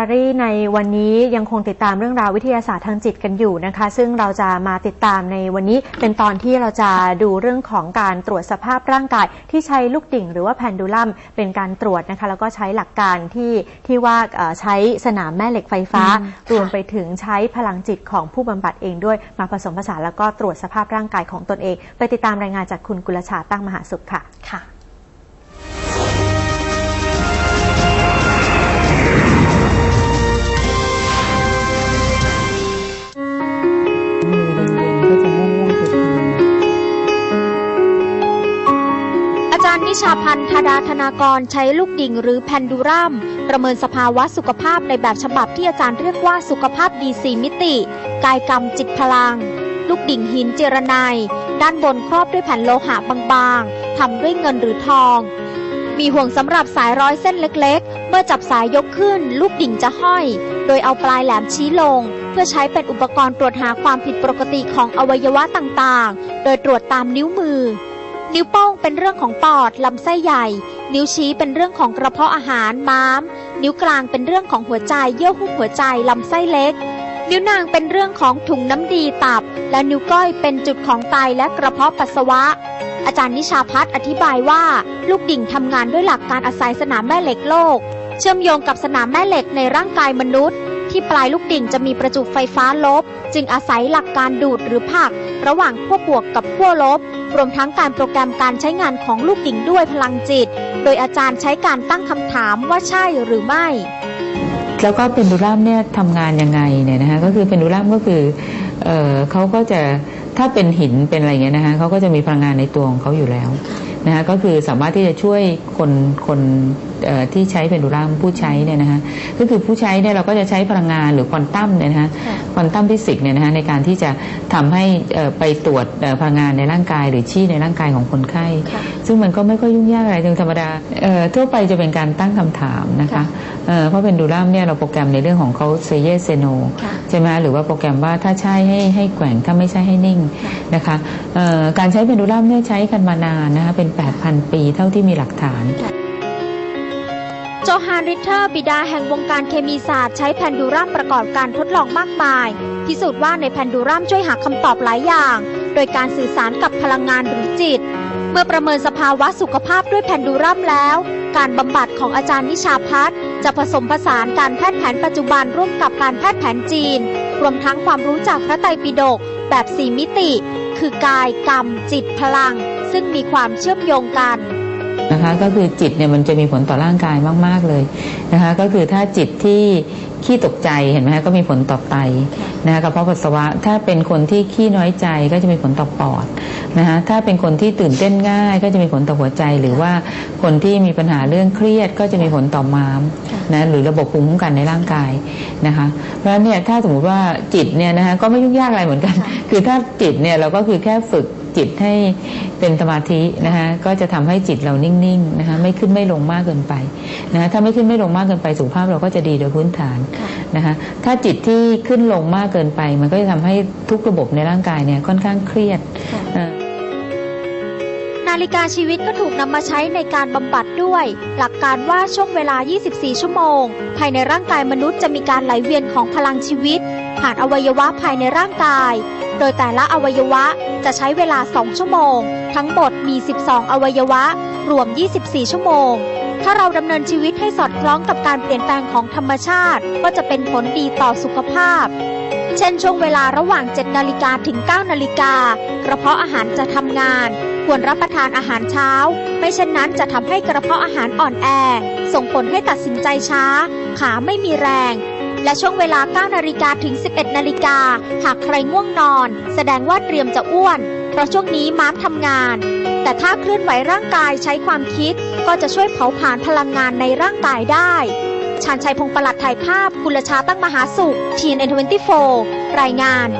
อรี่ในวันนี้ยังคงติดตามเรื่องราววิทยาศาสตร์ทางจิตกันอยู่นะคะ ซึ่งเราจะมาติดตามในวันนี้เป็นตอนที่เราจะดูเรื่องของการตรวจสภาพร่างกาย ที่ใช้ลูกดิ่ง หรือว่าแพนดูลัมเป็นการตรวจนะคะ แล้วก็ใช้หลักการที่ที่ว่าใช้สนามแม่เหล็กไฟฟ้า รวมไปถึงใช้พลังจิตของผู้บำบัดเองด้วยมาผสมผสานแล้วก็ตรวจสภาพร่างกายของตนเอง ไปติดตามรายงานจากคุณกุลชาตั้งมหาสุขค่ะค่ะ นิชาพันธ์ธดาธนากรใช้ลูกดิ่งหรือแพนดูรัม ประเมินสภาวะสุขภาพในแบบฉบับที่อาจารย์เรียกว่าสุขภาพดีสีมิติ กายกรรมจิตพลัง ลูกดิ่งหินเจรไนยด้านบนครอบด้วยแผ่นโลหะบางๆทำด้วยเงินหรือทอง มีห่วงสำหรับสายร้อยเส้นเล็กๆ เมื่อจับสายยกขึ้น ลูกดิ่งจะห้อย โดยเอาปลายแหลมชี้ลง เพื่อใช้เป็นอุปกรณ์ตรวจหาความผิดปกติของอวัยวะต่างๆ โดยตรวจตามนิ้วมือ นิ้วโป้งเป็นเรื่องของปอดลำไส้ใหญ่ นิ้วชี้เป็นเรื่องของกระเพาะอาหารม้าม นิ้วกลางเป็นเรื่องของหัวใจเยื่อหุ้มหัวใจลำไส้เล็ก นิ้วนางเป็นเรื่องของถุงน้ำดีตับ และนิ้วก้อยเป็นจุดของไตและกระเพาะปัสสาวะ อาจารย์นิชาพัฒน์อธิบายว่า ลูกดิ่งทำงานด้วยหลักการอาศัยสนามแม่เหล็กโลก เชื่อมโยงกับสนามแม่เหล็กในร่างกายมนุษย์ ที่ปลายลูกดิ่งจะมีประจุไฟฟ้าลบ จึงอาศัยหลักการดูดหรือผัก ระหว่างขั้วบวกกับขั้วลบ รวมทั้งการโปรแกรมการใช้งานของลูกดิ่งด้วยพลังจิต โดยอาจารย์ใช้การตั้งคำถามว่าใช่หรือไม่ แล้วก็เป็นดูลัมเนี่ยทำงานยังไงเนี่ยนะคะก็คือเป็นดูลัมก็คือเออเขาก็จะถ้าเป็นหินเป็นอะไรเงี้ยนะคะเขาก็จะมีพลังงานในตัวของเขาอยู่แล้วนะคะก็คือสามารถที่จะช่วยคนคน ที่ใช้เป็นดูลัมผู้ใช้เนี่ยนะคะก็คือผู้ใช้เนี่ยเราก็จะใช้พลังงานหรือควอนตัมเนี่ยนะคะค่ะควอนตัมฟิสิกส์เนี่ยนะคะในการที่จะทำให้เอ่อไปตรวจเอ่อพลังงานในร่างกาย หรือชี้ในร่างกายของคนไข้ค่ะซึ่งมันก็ไม่ค่อยยุ่งยากอะไรถึงธรรมดาเอ่อทั่วไปจะเป็นการตั้งคำถามนะคะค่ะเอ่อเพราะเป็นดูลัมเนี่ยเราโปรแกรมในเรื่องของเขาเซเยเซโนค่ะใช่ไหมหรือว่าโปรแกรมว่าถ้าใช่ให้ให้แกว่งถ้าไม่ใช่ให้นิ่งนะคะเอ่อการใช้เป็นดูลัมเนี่ยใช้กันมานานนะคะเป็น 8,000 ปีเท่าที่มีหลักฐาน โจฮานริทเทอร์บิดาแห่งวงการเคมีศาสตร์ใช้แพนดูรัมประกอบการทดลองมากมาย พิสูจน์ว่าในแพนดูรัมช่วยหาคำตอบหลายอย่าง โดยการสื่อสารกับพลังงานหรือจิต เมื่อประเมินสภาวะสุขภาพด้วยแพนดูรัมแล้ว การบำบัดของอาจารย์นิชาพัฒน์จะผสมผสานการแพทย์แผนปัจจุบันร่วมกับการแพทย์แผนจีน รวมทั้งความรู้จากพระไตรปิฎกแบบสีมิติ คือกายกรรม จิตพลัง ซึ่งมีความเชื่อมโยงกัน นะคะก็คือจิตเนี่ยมันจะมีผลต่อร่างกายมาก ๆเลยนะคะก็คือถ้าจิตที่ขี้ตกใจเห็นไหมคะก็มีผลต่อไตนะคะกระเพาะปัสสาวะถ้าเป็นคนที่ขี้น้อยใจก็จะมีผลต่อปอดนะคะถ้าเป็นคนที่ตื่นเต้นง่าย ก็จะมีผลต่อหัวใจ หรือว่าคนที่มีปัญหาเรื่องเครียดก็จะมีผลต่อม้ามนะหรือระบบภูมิคุ้มกันในร่างกายนะคะเพราะฉะนั้นเนี่ยถ้าสมมติว่าจิตเนี่ยนะคะก็ไม่ยุ่งยากอะไรเหมือนกัน คือถ้าจิตเนี่ยเราก็คือแค่ฝึก จิตให้เป็นสมาธินะคะก็จะทำให้จิตเรานิ่งๆนะคะไม่ขึ้นไม่ลงมากเกินไปนะคะถ้าไม่ขึ้นไม่ลงมากเกินไปสุขภาพเราก็จะดีโดยพื้นฐานนะคะถ้าจิตที่ขึ้นลงมากเกินไป มันก็จะทำให้ทุกระบบในร่างกายเนี่ยค่อนข้างเครียดนาฬิกาชีวิตก็ถูกนำมาใช้ในการบำบัดด้วย หลักการว่าช่วงเวลา 24 ชั่วโมง ภายในร่างกายมนุษย์จะมีการไหลเวียนของพลังชีวิต ผ่านอวัยวะภายในร่างกาย โดยแต่ละอวัยวะจะใช้เวลา 2 ชั่วโมง ทั้งหมดมี 12 อวัยวะ รวม 24 ชั่วโมง ถ้าเราดำเนินชีวิตให้สอดคล้องกับการเปลี่ยนแปลงของธรรมชาติ ก็จะเป็นผลดีต่อสุขภาพ เช่นช่วงเวลาระหว่าง 7 นาฬิกาถึง 9 นาฬิกากระเพาะอาหารจะทำงาน ควรรับประทานอาหารเช้า ไม่เช่นนั้นจะทำให้กระเพาะอาหารอ่อนแอ ส่งผลให้ตัดสินใจช้า ขาไม่มีแรง และช่วงเวลา 9 นาฬิกาถึง 11 นาฬิกา หากใครง่วงนอน แสดงว่าเตรียมจะอ้วน เพราะช่วงนี้ม้ามทำงาน แต่ถ้าเคลื่อนไหวร่างกายใช้ความคิด ก็จะช่วยเผาผลาญพลังงานในร่างกายได้ชานชัยพงประหลัดถ่ายภาพกุลชาตั้งมหาสุข TNN24 รายงาน